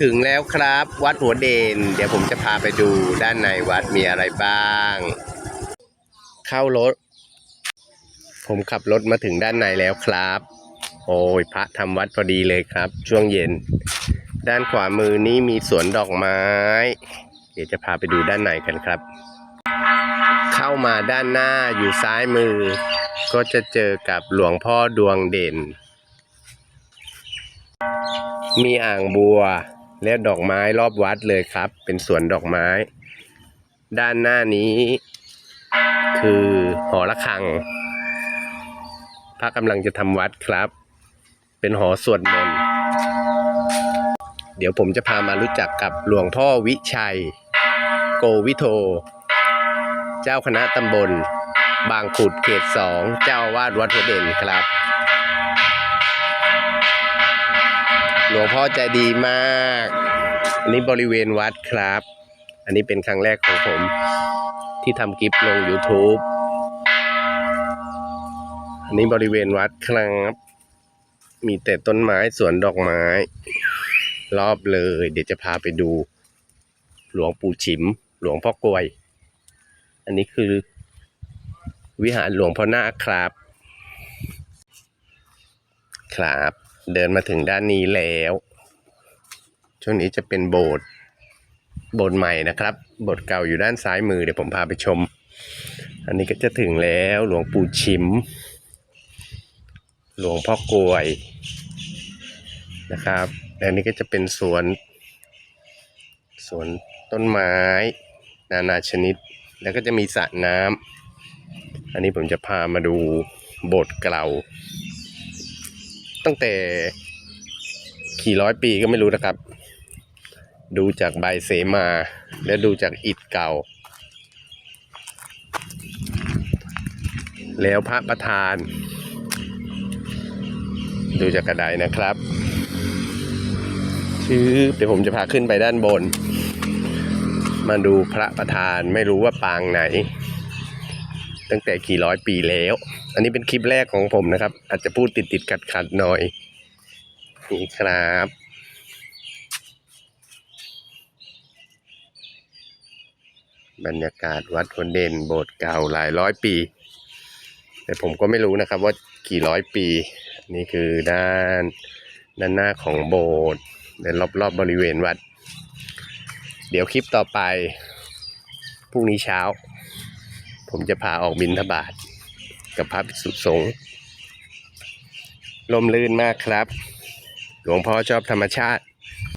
ถึงแล้วครับ วัดหัวเด่น เดี๋ยวผมจะพาไปดูด้านในวัดมีอะไรบ้าง เข้ารถ ผมขับรถมาถึงด้านในแล้วครับ โอ้ยพระทำวัดพอดีเลยครับ ช่วงเย็น ด้านขวามือนี้มีสวนดอกไม้ เดี๋ยวจะพาไปดูด้านในกันครับ เข้ามาด้านหน้าอยู่ซ้ายมือ ก็จะเจอกับหลวงพ่อดวงเด่นมีอ่างบัว และดอกไม้รอบวัดเลยครับ เป็นสวนดอกไม้ ด้านหน้านี้ คือหอระฆังพระกำลังจะทำวัดครับ เป็นหอสวดมนต์เดี๋ยวผมจะพามารู้จักกับหลวงพ่อวิชัย โกวิโท เจ้าคณะตำบล บางขุดเขตสองเจ้าวาดวัดหัวเด่นครับ ลวงพ่อใจดีมาก อันนี้บริเวณวัดครับ อันนี้เป็นครั้งแรกของผม ที่ทำคลิปลง YouTube อันนี้บริเวณวัดครับ มีแต่ต้นไม้สวนดอกไม้ รอบเลย เดี๋ยวจะพาไปดู หลวงปู่ฉิม หลวงพ่อกลวย อันนี้คือ วิหารหลวงพ่อนาคครับ ครับ เดินมาถึงด้านนี้แล้ว ช่วงนี้จะเป็นโบสถ์โบสถ์ใหม่นะครับ โบสถ์เก่าอยู่ด้านซ้ายมือเดี๋ยวผมพาไปชม อันนี้ก็จะถึงแล้วหลวงปู่ชิม หลวงพ่อกลวยนะครับและอันนี้ก็จะเป็นสวนสวนต้นไม้ นานาชนิด แล้วก็จะมีสระน้ำอันนี้ผมจะพามาดูโบสถ์เก่า ตั้งแต่ขี่ร้อยปีก็ไม่รู้นะครับ ดูจากใบเสมา และดูจากอิฐเก่า แล้วพระประธาน ดูจากกระไดนะครับชื่อเดี๋ยวผมจะพาขึ้นไปด้านบน มาดูพระประธานไม่รู้ว่าปางไหน ตั้งแต่กี่ร้อยปีแล้ว อันนี้เป็นคลิปแรกของผมนะครับ อาจจะพูดติดติดขัดขัดหน่อย นี่ครับ บรรยากาศวัดหัวเด่นโบสถ์เก่าหลายร้อยปี แต่ผมก็ไม่รู้นะครับว่ากี่ร้อยปี นี่คือด้านด้านหน้าของโบสถ์และรอบๆบบริเวณวัด เดี๋ยวคลิปต่อไปพรุ่งนี้เช้า ผมจะพาออกบินทบาทกับพระภิกษุสงฆ์ลมลื่นมากครับ หลวงพ่อชอบธรรมชาติ